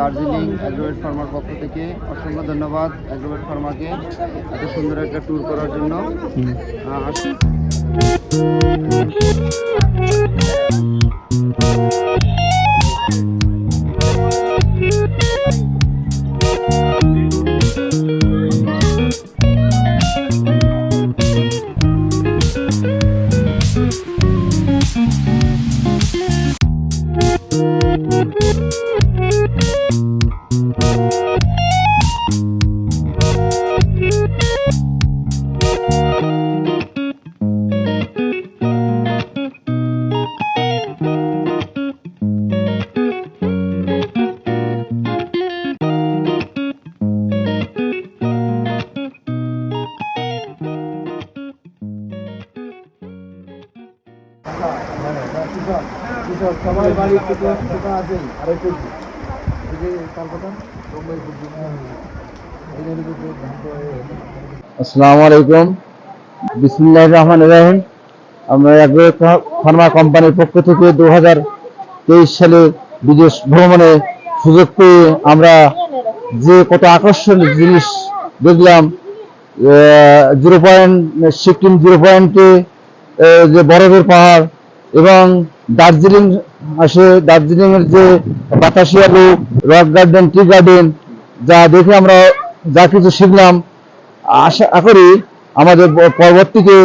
Darjeeling Agrovet farmer পক্ষ থেকে অসংখ্য ধন্যবাদ অ্যাগ্রোভেট ফার্মাকে এত সুন্দর একটা ট্যুর করার জন্য। আহ, আস- আসসালামু আলাইকুম। বিসমুল্লাহ রহমান রাহিম। আমরা ফার্মা কোম্পানির পক্ষ থেকে দু হাজার তেইশ সালে বিদেশ ভ্রমণে সুযোগ পেয়ে আমরা যে কত আকর্ষণীয় জিনিস দেখলাম জিরো পয়েন্ট সিকিম জিরো পয়েন্টে যে বরফের পাহাড় এবং দার্জিলিং আসে দার্জিলিং এর যে Batasia loop rock garden, tea garden, যা দেখে আমরা যা কিছু শিখলাম, আশা করি আমাদের পরবর্তীতে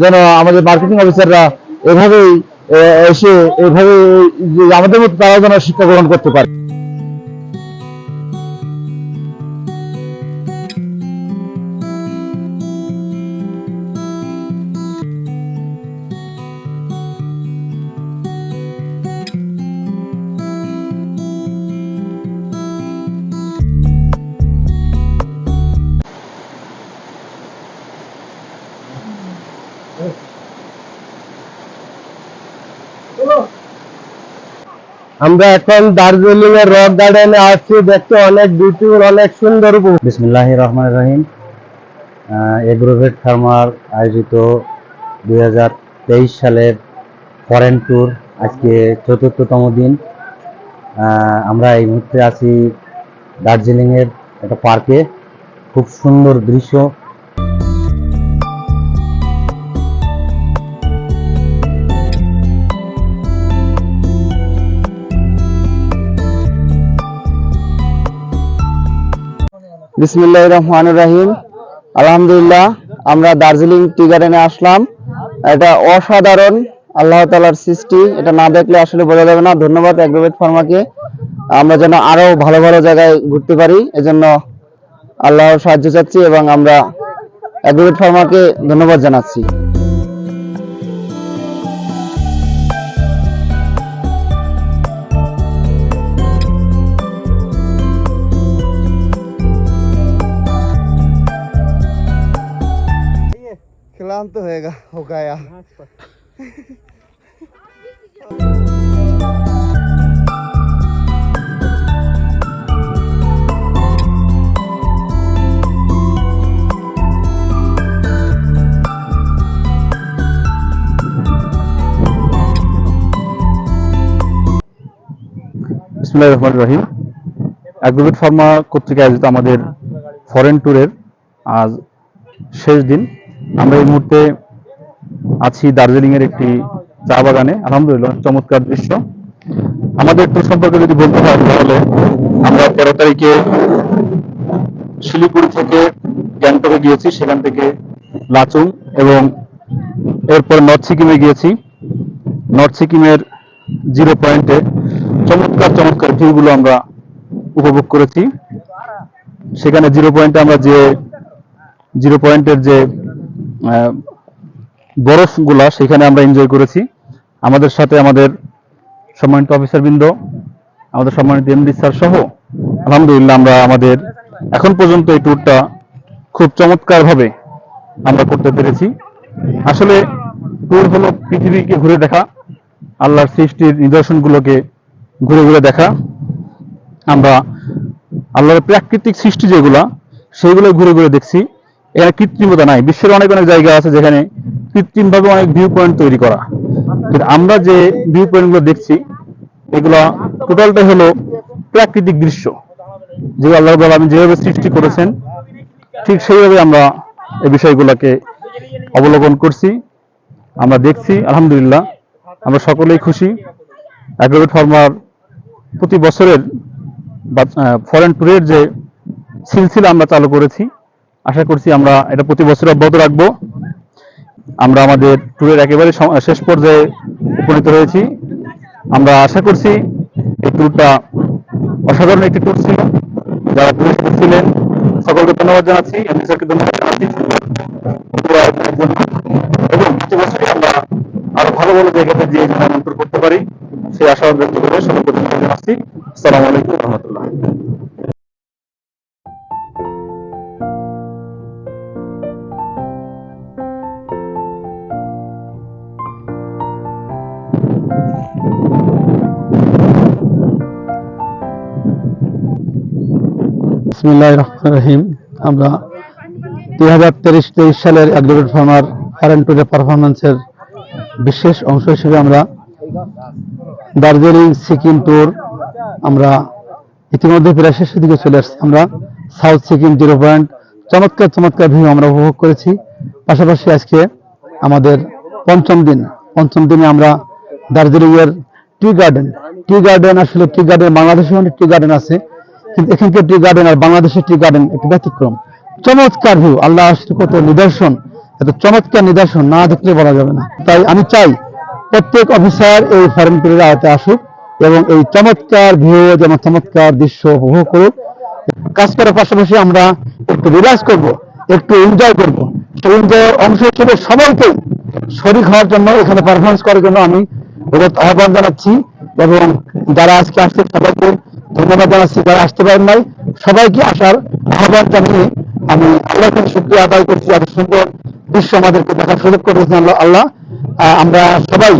যেন আমাদের মার্কেটিং অফিসাররা এভাবেই এসে এভাবে আমাদের মতো তারা যেন শিক্ষা গ্রহণ করতে পারে। আমরা এখন দার্জিলিং এর রক গার্ডেনে আসছি দেখতে অনেক বিউটিফুল অনেক সুন্দর বিসমুল্লাহ রহমান রহিম। এগ্রোভেট ফার্মার আয়োজিত দু হাজার তেইশ সালের ফরেন ট্যুর আজকে চতুর্থতম দিন। আমরা এই মুহূর্তে আছি দার্জিলিং এর একটা পার্কে। খুব সুন্দর দৃশ্য। বিসমিল্লাহ রহমান রাহিম। আলহামদুলিল্লাহ, আমরা দার্জিলিং টি গার্ডেনে আসলাম। এটা অসাধারণ, আল্লাহ তালার সৃষ্টি। এটা না দেখলে আসলে বোঝা যাবে না। ধন্যবাদ অ্যাগ্রোভেট ফার্মাকে। আমরা যেন আরও ভালো ভালো জায়গায় ঘুরতে পারি, এজন্য আল্লাহর সাহায্য চাচ্ছি এবং আমরা অ্যাগ্রোভেট ফার্মাকে ধন্যবাদ জানাচ্ছি। क्लांत होएगा हो गया বিসমুল্লাহ রহমান রহিম অ্যাগ্রোভেট ফার্মা কর্তৃক আয়োজিত আমাদের ফরেন ট্যুরের আজ শেষ দিন আমরা এই মুহূর্তে আছি দার্জিলিং এর একটি চা বাগানে। আলহামদুলিল্লাহ, চমৎকার দৃশ্য। আমাদের ট্যুর সম্পর্কে যদি বলতে হয় তাহলে, আমরা তেরো তারিখে শিলিগুড়ি থেকে গ্যাংটকে গিয়েছি, সেখান থেকে লাচুং এবং এরপর নর্থ সিকিমে গিয়েছি। নর্থ সিকিমের জিরো পয়েন্টে চমৎকার চমৎকার ভিউগুলো আমরা উপভোগ করেছি। সেখানে জিরো পয়েন্টে আমরা যে, জিরো পয়েন্টের যে বরফগুলা সেখানে আমরা এনজয় করেছি। আমাদের সাথে আমাদের সম্মানিত অফিসার বৃন্দ আমাদের সম্মানিত এমডি স্যার সহ, আলহামদুলিল্লাহ আমরা আমাদের এখন পর্যন্ত এই ট্যুরটা খুব চমৎকার ভাবে আমরা করতে পেরেছি। আসলে ট্যুর হলো পৃথিবীকে ঘুরে দেখা, আল্লাহর সৃষ্টির নিদর্শনগুলোকে ঘুরে ঘুরে দেখা। আমরা আল্লাহর প্রাকৃতিক সৃষ্টি যেগুলা সেগুলো ঘুরে ঘুরে দেখছি। এখানে কৃত্রিমতা নাই। বিশ্বের অনেক অনেক জায়গা আছে যেখানে কৃত্রিম ভাবে অনেক ভিউ পয়েন্ট তৈরি করা। আমরা যে ভিউ পয়েন্টগুলো দেখছি, এগুলা টোটালটাই হলো প্রাকৃতিক দৃশ্য। যে আল্লাহ আলামিন যেভাবে সৃষ্টি করেছেন, ঠিক সেইভাবে আমরা এই বিষয়গুলোকে অবলোকন করছি, আমরা দেখছি, আলহামদুলিল্লাহ। আমরা সকলেই খুশি। অ্যাগ্রোভেট ফার্মার প্রতি বছরের ফরেন ট্যুরের যে সিলসিলা আমরা চালু করেছি আশা করছি আমরা এটা প্রতি বছর অব্যাহত রাখব। আমরা আমাদের ট্যুরের একেবারে শেষ পর্যায়ে উপনীত হয়েছি। আমরা আশা করছি এই ট্যুরটা অসাধারণ একটি ট্যুর ছিল। যারা ট্যুরে ছিলেন, সকলকে ধন্যবাদ জানাচ্ছি। এমনি স্যারকে ধন্যবাদ জানাচ্ছি। এবং প্রতি বছরই আমরা আরও ভালো ভালো জায়গাতে যে ট্যুর করতে পারি। সেই আশা ব্যক্ত করে সকলকে ধন্যবাদ জানাচ্ছি। আসসালামু আলাইকুম। বিসমিল্লাহ রহমান রহিম। আমরা দুই হাজার তেইশ তেইশ সালের অ্যাগ্রোভেট ফার্মার ফরেন টুডে পারফরমেন্সের বিশেষ অংশ হিসেবে আমরা দার্জিলিং সিকিম ট্যুর আমরা ইতিমধ্যে প্রায় শেষের দিকে চলে আসছি। আমরা সাউথ সিকিম জিরো পয়েন্ট চমৎকার চমৎকার ভিউ আমরা উপভোগ করেছি। পাশাপাশি আজকে আমাদের পঞ্চম দিন। পঞ্চম দিনে আমরা দার্জিলিং এর টি গার্ডেন টি গার্ডেন আসলে টি গার্ডেন বাংলাদেশে অনেক টি গার্ডেন আছে। কিন্তু এখানকার টি গার্ডেন আর বাংলাদেশের টি গার্ডেন একটু ব্যতিক্রম। চমৎকার ভিউ আল্লাহ কত নিদর্শন। এত চমৎকার নিদর্শন, না দেখলে বলা যাবে না। তাই আমি চাই প্রত্যেক অফিসার এই ফরেন ট্যুরের আওতায় আসুক এবং এই চমৎকার ভিউ যেমন চমৎকার দৃশ্য উপভোগ করুক। কাজ করার পাশাপাশি আমরা একটু রিল্যাক্স করব, একটু এনজয় করব। সেই এনজয়ের অংশ হিসেবে সবাইকে শরীর হওয়ার জন্য এখানে পারফরমেন্স করার জন্য আমি আহ্বান জানাচ্ছি এবং যারা আজকে আসছে সবাইকে ধন্যবাদ জানাচ্ছি যারা আসতে পারেন নাই। সবাইকে আসার আহ্বান জানিয়ে আমি আল্লাহর কাছে শুক্রিয়া আদায় করছি। এত সুন্দর দৃশ্য আমাদেরকে দেখার সুযোগ করেছেন আল্লাহ আল্লাহ। আমরা সবাই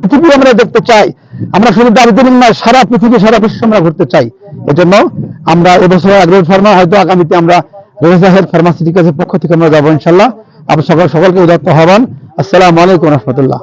পৃথিবী আমরা দেখতে চাই। আমরা শুধু দার্জিলিং নয় সারা পৃথিবী, সারা বিশ্ব আমরা ঘুরতে চাই। এজন্য আমরা এবছর আগ্রহ ফার্মা, হয়তো আগামীতে আমরা রেজা হেলথ ফার্মাসিউটিক্যালসের পক্ষ থেকে আমরা যাব ইনশাল্লাহ আপনার সকল সকলকে উদাত্ত আহ্বান। আসসালামু আলাইকুম রহমতুল্লাহ।